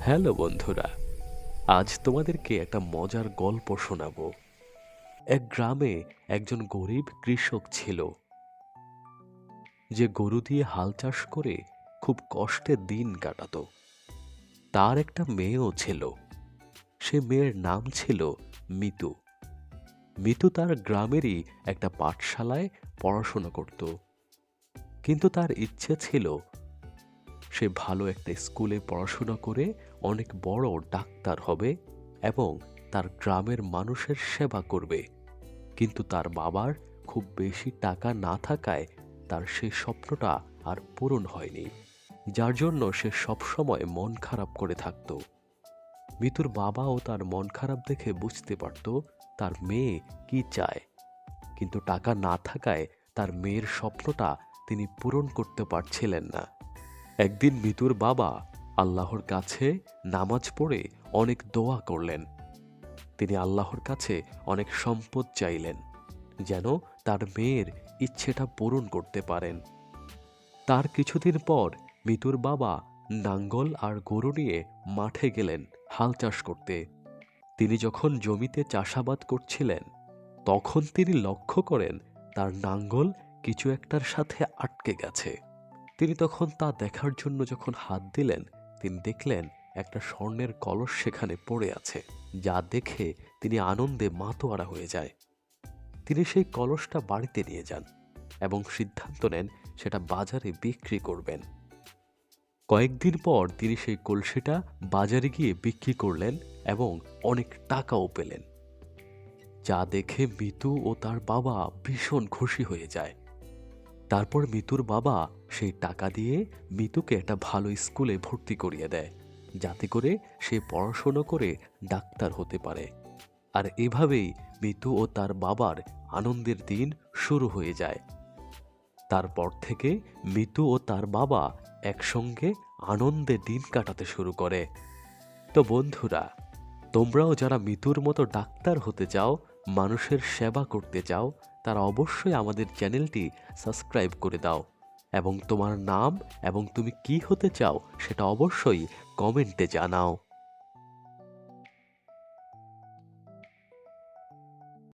Hello বন্ধুরা, আজ তোমাদেরকে একটা মজার গল্প শোনাবো। এক গ্রামে একজন গরিব কৃষক ছিল। যে গরু দিয়ে হাল চাষ করে খুব কষ্টে দিন কাটাতো। তার একটা মেয়েও ছিল। সে মেয়ের নাম ছিল মিতু। মিতু তার গ্রামেরই একটা পাঠশালায় পড়াশোনা করত। কিন্তু তার ইচ্ছে ছিল সে ভালো একটা স্কুলে পড়াশোনা করে অনেক বড় ডাক্তার হবে এবং তার গ্রামের মানুষের সেবা করবে। কিন্তু তার বাবার খুব বেশি টাকা না থাকায় তার সে স্বপ্নটা আর পূরণ হয়নি, যার জন্য সে সবসময় মন খারাপ করে থাকত। মিতুর বাবাও তার মন খারাপ দেখে বুঝতে পারত তার মেয়ে কি চায়। কিন্তু টাকা না থাকায় তার মেয়ের স্বপ্নটা তিনি পূরণ করতে পারছিলেন না। একদিন মিতুর বাবা আল্লাহর কাছে নামাজ পড়ে অনেক দোয়া করলেন। তিনি আল্লাহর কাছে অনেক সম্পদ চাইলেন, যেন তার মেয়ের ইচ্ছেটা পূরণ করতে পারেন। তার কিছুদিন পর মিতুর বাবা নাঙ্গল আর গরু নিয়ে মাঠে গেলেন হাল চাষ করতে। তিনি যখন জমিতে চাষাবাদ করছিলেন, তখন তিনি লক্ষ্য করেন তার নাঙ্গল কিছু একটার সাথে আটকে গেছে। তিনি তখন তা দেখার জন্য যখন হাত দিলেন, তিনি দেখলেন একটা স্বর্ণের কলস সেখানে পড়ে আছে, যা দেখে তিনি আনন্দে মাতোয়ারা হয়ে যায়। তিনি সেই কলসটা বাড়িতে নিয়ে যান এবং সিদ্ধান্ত নেন সেটা বাজারে বিক্রি করবেন। কয়েকদিন পর তিনি সেই কলসিটা বাজারে গিয়ে বিক্রি করলেন এবং অনেক টাকাও পেলেন, যা দেখে মিতু ও তার বাবা ভীষণ খুশি হয়ে যায়। তারপর মিতুর বাবা সেই টাকা দিয়ে মিতুকে একটা ভালো স্কুলে ভর্তি করিয়ে দেয়, যাতে করে সে পড়াশোনা করে ডাক্তার হতে পারে। আর এভাবেই মিতু ও তার বাবার আনন্দের দিন শুরু হয়ে যায়। তারপর থেকে মিতু ও তার বাবা একসঙ্গে আনন্দে দিন কাটাতে শুরু করে। তো বন্ধুরা, তোমরাও যারা মিতুর মতো ডাক্তার হতে চাও, মানুষের সেবা করতে চাও তারা অবশ্যই আমাদের চ্যানেলটি সাবস্ক্রাইব করে দাও। এবং তোমার নাম এবং তুমি কি হতে চাও সেটা অবশ্যই কমেন্টে জানাও।